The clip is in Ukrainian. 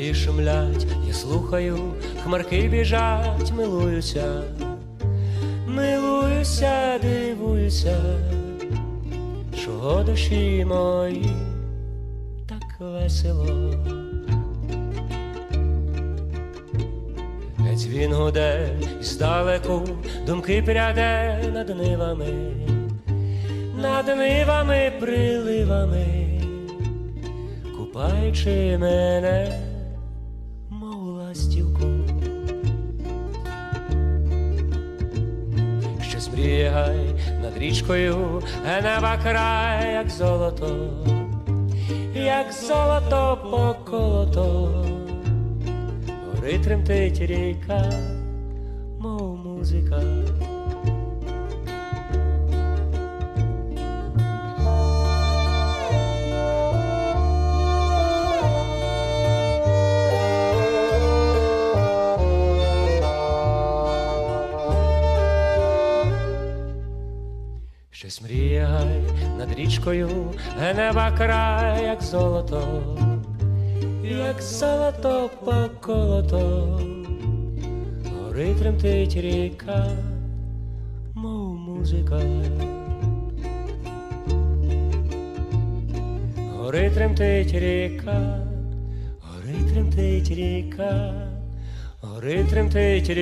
Гаї шумлять, я слухаю, хмарки біжать, милуюся, милуюся, дивуюся, чого душі мої так весело. Він гуде і здалеку думки пряде над нивами, над нивами, приливами, купаючи мене, Щось мріє гай над річкою, генева край, як золото, як золото поколото. Гори тремтить ріка, мов музика. Щось мріє гай над річкою, генева край, як золото, як золото поколото, гори тремтить ріка, мов музика. Гори тремтить ріка, гори тремтить ріка, гори тремтить ріка.